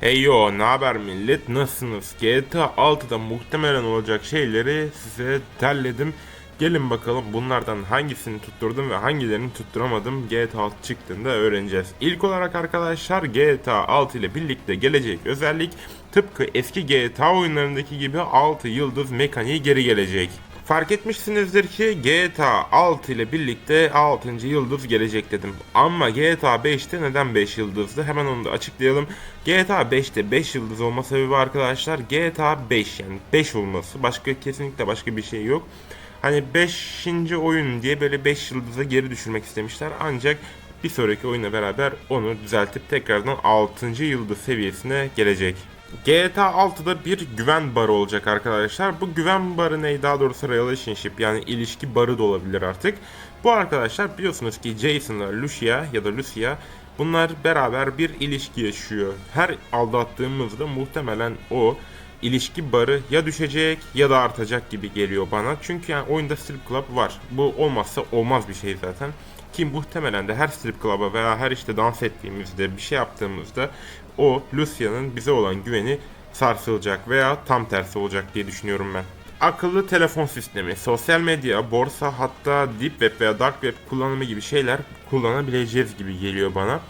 Hey yo, ne haber millet? Nasılsınız? GTA 6'da muhtemelen olacak şeyleri size derledim. Gelin bakalım bunlardan hangisini tutturdum ve hangilerini tutturamadım GTA 6 çıktığında öğreneceğiz. İlk olarak arkadaşlar GTA 6 ile birlikte gelecek özellik tıpkı eski GTA oyunlarındaki gibi 6 yıldız mekaniği geri gelecek. Fark etmişsinizdir ki GTA 6 ile birlikte 6. yıldız gelecek dedim. Ama GTA 5'te neden 5 yıldızdı? Hemen onu da açıklayalım. GTA 5'te 5 yıldız olma sebebi arkadaşlar GTA 5 yani 5 olması. Başka kesinlikle başka bir şey yok. Hani 5. oyun diye böyle 5 yıldıza geri düşürmek istemişler. Ancak bir sonraki oyunla beraber onu düzeltip tekrardan 6. yıldız seviyesine gelecek. GTA 6'da bir güven barı olacak arkadaşlar. Bu güven barı ne? Daha doğrusu relationship yani ilişki barı da olabilir artık. Bu arkadaşlar biliyorsunuz ki Jason'la Lucia ya da Lucia bunlar beraber bir ilişki yaşıyor. Her aldattığımızda muhtemelen o ilişki barı ya düşecek ya da artacak gibi geliyor bana. Çünkü yani oyunda strip club var. Bu olmazsa olmaz bir şey zaten. Ki muhtemelen de her strip club'a veya her işte dans ettiğimizde bir şey yaptığımızda o Lucia'nın bize olan güveni sarsılacak veya tam tersi olacak diye düşünüyorum ben. Akıllı telefon sistemi, sosyal medya, borsa hatta deep web veya dark web kullanımı gibi şeyler kullanabileceğiz gibi geliyor bana.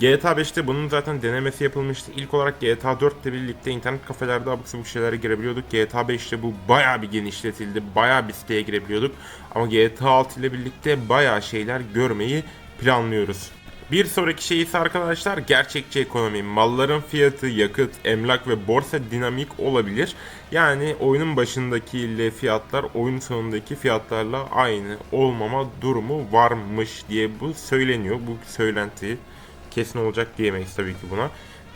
GTA 5'te bunun zaten denemesi yapılmıştı. İlk olarak GTA 4 ile birlikte internet kafelerde abuk sabuk şeylere girebiliyorduk. GTA 5'te bu bayağı bir genişletildi. Bayağı bir siteye girebiliyorduk. Ama GTA 6 ile birlikte bayağı şeyler görmeyi planlıyoruz. Bir sonraki şey ise arkadaşlar gerçekçi ekonomi. Malların fiyatı, yakıt, emlak ve borsa dinamik olabilir. Yani oyunun başındaki ile fiyatlar oyun sonundaki fiyatlarla aynı olmama durumu varmış diye bu söyleniyor. Bu söylenti kesin olacak diyemeyiz tabii ki buna.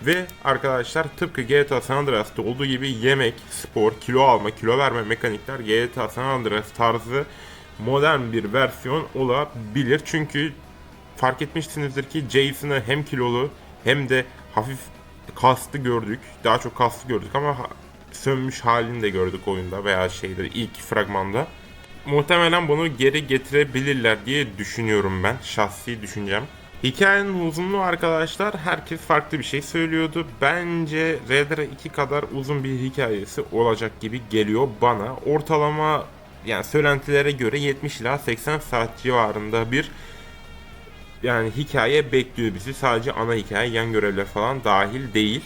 Ve arkadaşlar tıpkı GTA San Andreas'ta olduğu gibi yemek, spor, kilo alma, kilo verme mekanikler GTA San Andreas tarzı modern bir versiyon olabilir. Çünkü fark etmişsinizdir ki Jason'ı hem kilolu hem de hafif kaslı gördük. Daha çok kaslı gördük ama sönmüş halini de gördük oyunda veya şeyde ilk fragmanda. Muhtemelen bunu geri getirebilirler diye düşünüyorum ben. Şahsi düşüncem. Hikayenin uzunluğu arkadaşlar herkes farklı bir şey söylüyordu. Bence Red Dead 2 kadar uzun bir hikayesi olacak gibi geliyor bana. Ortalama yani söylentilere göre 70 ila 80 saat civarında bir yani hikaye bekliyor bizi. Sadece ana hikaye, yan görevler falan dahil değil.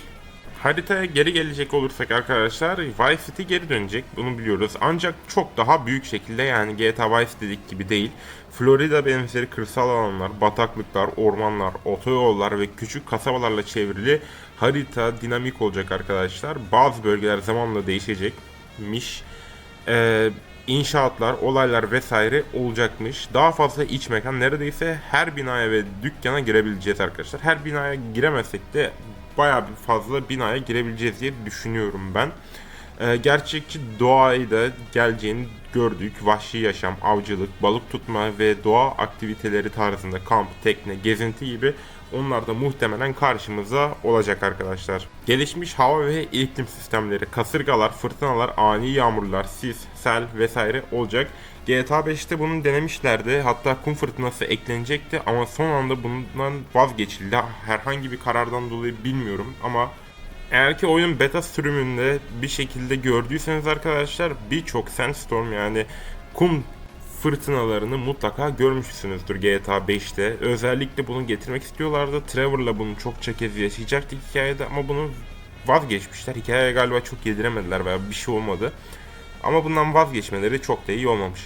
Haritaya geri gelecek olursak arkadaşlar Vice City geri dönecek bunu biliyoruz. Ancak çok daha büyük şekilde yani GTA Vice dedik gibi değil. Florida benzeri kırsal alanlar, bataklıklar, ormanlar, otoyollar ve küçük kasabalarla çevrili harita dinamik olacak arkadaşlar. Bazı bölgeler zamanla değişecekmiş. Ee, inşaatlar, olaylar vesaire olacakmış. Daha fazla iç mekan neredeyse her binaya ve dükkana girebileceğiz arkadaşlar. Her binaya giremezsek de bayağı bir fazla binaya girebileceğiz diye düşünüyorum ben. Ee, gerçekçi doğayı da geleceğini gördük. Vahşi yaşam, avcılık, balık tutma ve doğa aktiviteleri tarzında kamp, tekne, gezinti gibi onlar da muhtemelen karşımıza olacak arkadaşlar. Gelişmiş hava ve iklim sistemleri, kasırgalar, fırtınalar, ani yağmurlar, sis, sel vesaire olacak. GTA 5'te bunu denemişlerdi. Hatta kum fırtınası eklenecekti ama son anda bundan vazgeçildi. Herhangi bir karardan dolayı bilmiyorum ama eğer ki oyun beta sürümünde bir şekilde gördüyseniz arkadaşlar birçok sandstorm yani kum fırtınalarını mutlaka görmüşsünüzdür GTA 5'te. Özellikle bunu getirmek istiyorlardı. Trevor'la bunu çokça kez yaşayacaktık hikayede ama bunu vazgeçmişler. Hikayeye galiba çok yediremediler veya bir şey olmadı. Ama bundan vazgeçmeleri çok da iyi olmamış.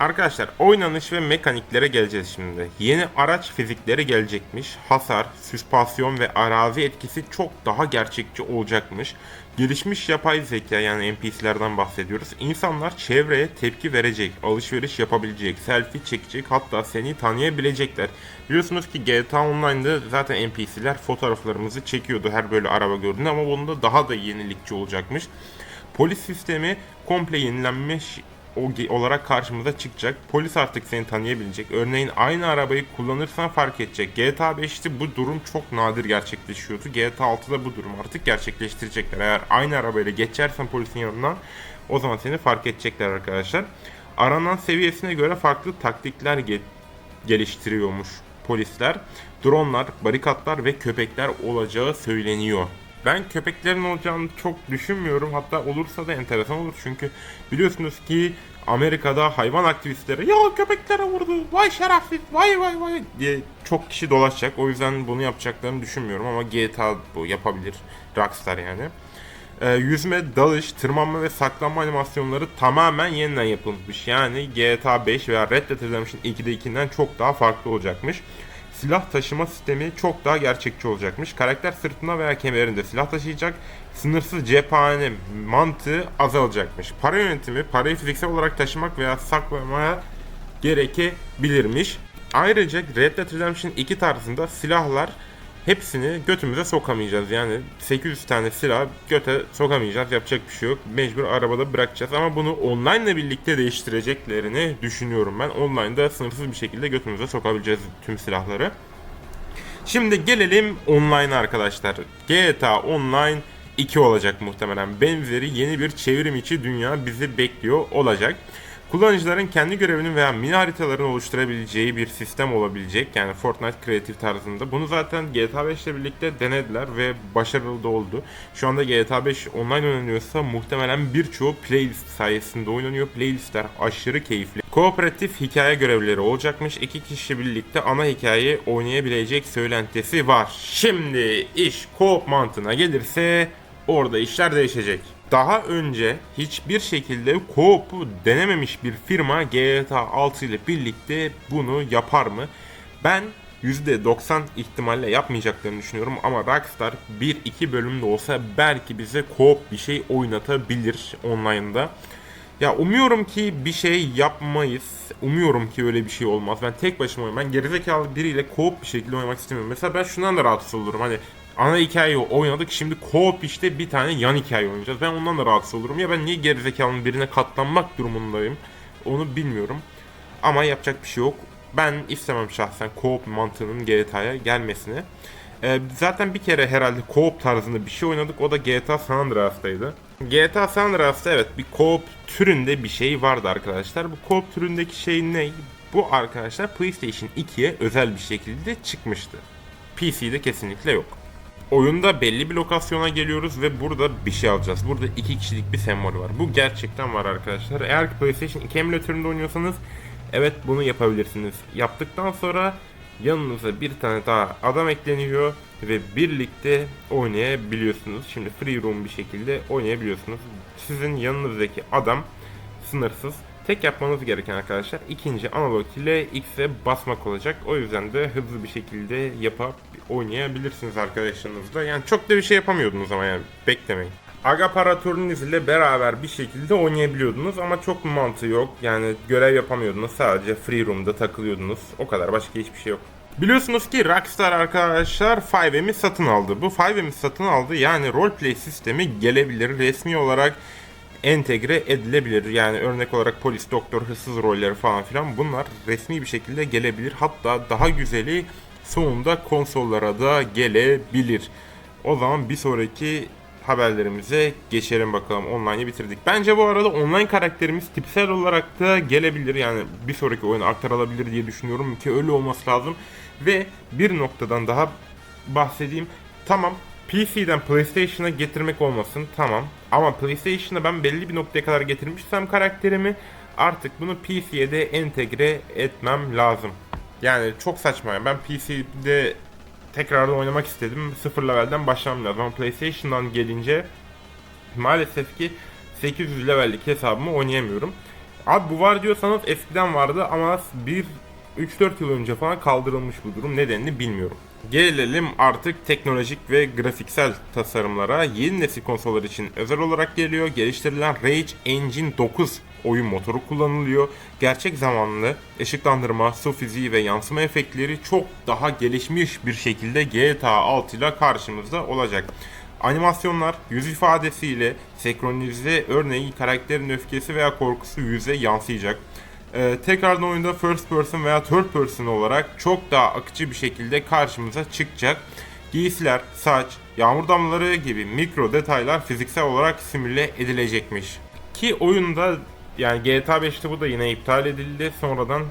Arkadaşlar oynanış ve mekaniklere geleceğiz şimdi. Yeni araç fizikleri gelecekmiş. Hasar, süspansiyon ve arazi etkisi çok daha gerçekçi olacakmış. Gelişmiş yapay zeka yani NPC'lerden bahsediyoruz. İnsanlar çevreye tepki verecek, alışveriş yapabilecek, selfie çekecek hatta seni tanıyabilecekler. Biliyorsunuz ki GTA Online'da zaten NPC'ler fotoğraflarımızı çekiyordu her böyle araba gördüğünde ama bunda daha da yenilikçi olacakmış. Polis sistemi komple yenilenmiş o olarak karşımıza çıkacak. Polis artık seni tanıyabilecek. Örneğin aynı arabayı kullanırsan fark edecek. GTA 5'te bu durum çok nadir gerçekleşiyordu. GTA 6'da bu durum artık gerçekleştirecekler. Eğer aynı arabayla geçersen polisin yanından o zaman seni fark edecekler arkadaşlar. Aranan seviyesine göre farklı taktikler ge- geliştiriyormuş polisler. Dronlar, barikatlar ve köpekler olacağı söyleniyor. Ben köpeklerin olacağını çok düşünmüyorum. Hatta olursa da enteresan olur. Çünkü biliyorsunuz ki Amerika'da hayvan aktivistleri ya köpeklere vurdu, vay şerefsiz, vay vay vay diye çok kişi dolaşacak. O yüzden bunu yapacaklarını düşünmüyorum ama GTA bu yapabilir. Rockstar yani. Ee, yüzme, dalış, tırmanma ve saklanma animasyonları tamamen yeniden yapılmış. Yani GTA 5 veya Red Dead Redemption 2'dekinden çok daha farklı olacakmış. Silah taşıma sistemi çok daha gerçekçi olacakmış. Karakter sırtında veya kemerinde silah taşıyacak. Sınırsız cephane mantığı azalacakmış. Para yönetimi, parayı fiziksel olarak taşımak veya saklamaya gerekebilirmiş. Ayrıca Red Dead Redemption 2 tarzında silahlar hepsini götümüze sokamayacağız. Yani 800 tane silah göte sokamayacağız. Yapacak bir şey yok. Mecbur arabada bırakacağız. Ama bunu online ile birlikte değiştireceklerini düşünüyorum ben. Online'da sınırsız bir şekilde götümüze sokabileceğiz tüm silahları. Şimdi gelelim online arkadaşlar. GTA Online 2 olacak muhtemelen. Benzeri yeni bir çevrim içi dünya bizi bekliyor olacak. Kullanıcıların kendi görevini veya mini haritalarını oluşturabileceği bir sistem olabilecek. Yani Fortnite Creative tarzında. Bunu zaten GTA 5 ile birlikte denediler ve başarılı da oldu. Şu anda GTA 5 online oynanıyorsa muhtemelen birçoğu playlist sayesinde oynanıyor. Playlistler aşırı keyifli. Kooperatif hikaye görevleri olacakmış. İki kişi birlikte ana hikayeyi oynayabilecek söylentisi var. Şimdi iş koop mantığına gelirse orada işler değişecek. Daha önce hiçbir şekilde co-op'u denememiş bir firma GTA 6 ile birlikte bunu yapar mı? Ben %90 ihtimalle yapmayacaklarını düşünüyorum ama Rockstar 1-2 bölümde olsa belki bize co-op bir şey oynatabilir online'da. Ya umuyorum ki bir şey yapmayız. Umuyorum ki öyle bir şey olmaz. Ben tek başıma oynamayayım. Ben gerizekalı biriyle co-op bir şekilde oynamak istemiyorum. Mesela ben şundan da rahatsız olurum. Hani ana hikayeyi oynadık. Şimdi co-op işte bir tane yan hikaye oynayacağız. Ben ondan da rahatsız olurum. Ya ben niye gerizekalının birine katlanmak durumundayım? Onu bilmiyorum. Ama yapacak bir şey yok. Ben istemem şahsen co-op mantığının GTA'ya gelmesini. Ee, zaten bir kere herhalde co-op tarzında bir şey oynadık. O da GTA San Andreas'taydı. GTA San Andreas'ta evet bir co-op türünde bir şey vardı arkadaşlar. Bu co-op türündeki şey ne? Bu arkadaşlar PlayStation 2'ye özel bir şekilde çıkmıştı. PC'de kesinlikle yok. Oyunda belli bir lokasyona geliyoruz ve burada bir şey alacağız. Burada iki kişilik bir sembol var. Bu gerçekten var arkadaşlar. Eğer ki PlayStation 2 emülatöründe oynuyorsanız evet bunu yapabilirsiniz. Yaptıktan sonra yanınıza bir tane daha adam ekleniyor ve birlikte oynayabiliyorsunuz. Şimdi free roam bir şekilde oynayabiliyorsunuz. Sizin yanınızdaki adam sınırsız. Tek yapmanız gereken arkadaşlar ikinci analog ile X'e basmak olacak. O yüzden de hızlı bir şekilde yapıp oynayabilirsiniz arkadaşlarınızla. Yani çok da bir şey yapamıyordunuz ama yani beklemeyin. Agaparatörünüz ile beraber bir şekilde oynayabiliyordunuz ama çok mantığı yok. Yani görev yapamıyordunuz. Sadece free room'da takılıyordunuz. O kadar başka hiçbir şey yok. Biliyorsunuz ki Rockstar arkadaşlar 5M'i satın aldı. Bu 5M'i satın aldı. Yani roleplay sistemi gelebilir. Resmi olarak entegre edilebilir. Yani örnek olarak polis, doktor, hırsız rolleri falan filan bunlar resmi bir şekilde gelebilir. Hatta daha güzeli sonunda konsollara da gelebilir. O zaman bir sonraki haberlerimize geçelim bakalım. Online'ı bitirdik. Bence bu arada online karakterimiz tipsel olarak da gelebilir. Yani bir sonraki oyuna aktarılabilir diye düşünüyorum ki öyle olması lazım. Ve bir noktadan daha bahsedeyim. Tamam PC'den PlayStation'a getirmek olmasın tamam. Ama PlayStation'a ben belli bir noktaya kadar getirmişsem karakterimi artık bunu PC'ye de entegre etmem lazım. Yani çok saçma. Ben PC'de tekrardan oynamak istedim. Sıfır levelden başlamam lazım. Ama PlayStation'dan gelince maalesef ki 800 levellik hesabımı oynayamıyorum. Abi bu var diyorsanız eskiden vardı ama bir 3-4 yıl önce falan kaldırılmış bu durum. Nedenini bilmiyorum. Gelelim artık teknolojik ve grafiksel tasarımlara. Yeni nesil konsollar için özel olarak geliyor. Geliştirilen Rage Engine 9 oyun motoru kullanılıyor. Gerçek zamanlı ışıklandırma, su fiziği ve yansıma efektleri çok daha gelişmiş bir şekilde GTA 6 ile karşımızda olacak. Animasyonlar yüz ifadesiyle senkronize örneğin karakterin öfkesi veya korkusu yüze yansıyacak. Ee, tekrardan oyunda first person veya third person olarak çok daha akıcı bir şekilde karşımıza çıkacak. Giysiler, saç, yağmur damlaları gibi mikro detaylar fiziksel olarak simüle edilecekmiş. Ki oyunda yani GTA 5'te bu da yine iptal edildi. Sonradan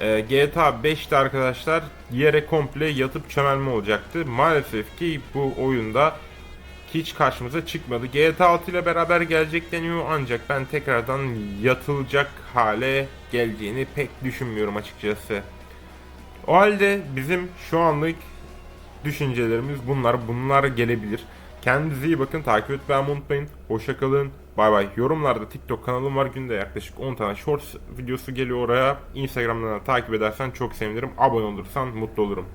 e, GTA 5'te arkadaşlar yere komple yatıp çömelme olacaktı. Maalesef ki bu oyunda hiç karşımıza çıkmadı. GTA 6 ile beraber gelecek deniyor ancak ben tekrardan yatılacak hale geleceğini pek düşünmüyorum açıkçası. O halde bizim şu anlık düşüncelerimiz bunlar. Bunlar gelebilir. Kendinize iyi bakın. Takip etmeyi unutmayın. Hoşça kalın. Bay bay. Yorumlarda TikTok kanalım var. Günde yaklaşık 10 tane shorts videosu geliyor oraya. Instagram'dan da takip edersen çok sevinirim. Abone olursan mutlu olurum.